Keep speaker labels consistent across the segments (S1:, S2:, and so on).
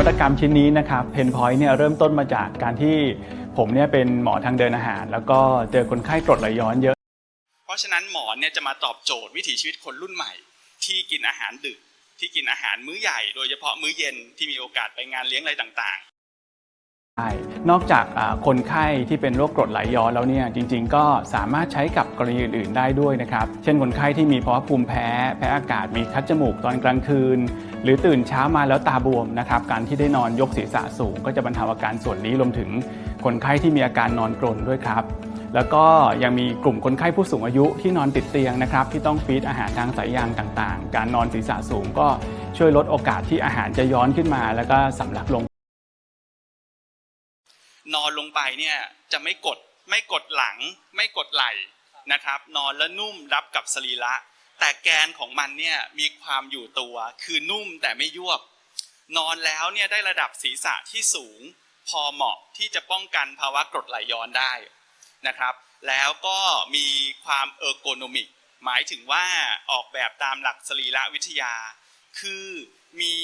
S1: วัตกรรมชิ้นนี้นะครับเพนพอยต์เนี่ยเริ่มต้นมาจากการที่ผมเนี่ยเป็นหมอทางเดินอาหาร แล้วก็เจอคนไข้กรดไหลย้อนเยอะ
S2: เพราะฉะนั้นหมอเนี่ยจะมาตอบโจทย์วิถีชีวิตคนรุ่นใหม่ ที่กินอาหารดึกที่กินอาหารมื้อใหญ่ โดยเฉพาะมื้อเย็นที่มีโอกาสไปงานเลี้ยงอะไรต่าง
S1: ใช่นอกจากคนไข้ที่เป็นโรคกรดไหลย้อนแล้วเนี่ยจริงๆ ก็สามารถใช้กับกรณีอื่นๆ ได้ด้วยนะครับ เช่นคนไข้ที่มีภาวะภูมิแพ้ แพ้อากาศมีคัดจมูกตอนกลางคืน หรือตื่นเช้ามาแล้วตาบวมนะครับการที่ได้นอนยกศีรษะสูง ก็จะบรรเทาอาการส่วนนี้รวมถึงคนไข้ที่มีอาการนอนกรนด้วยครับ แล้วก็ยังมีกลุ่มคนไข้ผู้สูงอายุที่นอนติดเตียงนะครับที่ต้องฟีดอาหารทางสายยางต่างๆ การนอนศีรษะสูงก็ช่วยลดโอกาสที่อาหารจะย้อนขึ้นมา แล้วก็สำลักลง
S2: นอนลงไปเนี่ยจะไม่กดไม่กดหลัง ไม่กดไหล่นะครับ นอนแล้วนุ่มรับกับสรีระแต่แกนของมันเนี่ยมีความอยู่ตัวคือนุ่มแต่ไม่ยวบ นอนแล้วเนี่ยได้ระดับศีรษะที่สูง พอเหมาะที่จะป้องกันภาวะกรดไหลย้อนได้นะครับ แล้วก็มีความเออร์โกนมิก หมายถึงว่าออกแบบตามหลักสรีระวิทยา คือมี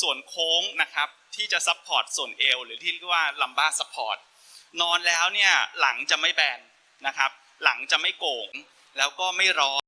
S2: ส่วนโค้งนะครับ ที่จะซัพพอร์ตส่วนเอวหรือที่เรียกว่าลัมบ้าซัพพอร์ตนอนแล้วเนี่ยหลังจะไม่แบนนะครับ หลังจะไม่โก่งแล้วก็ไม่ร้อน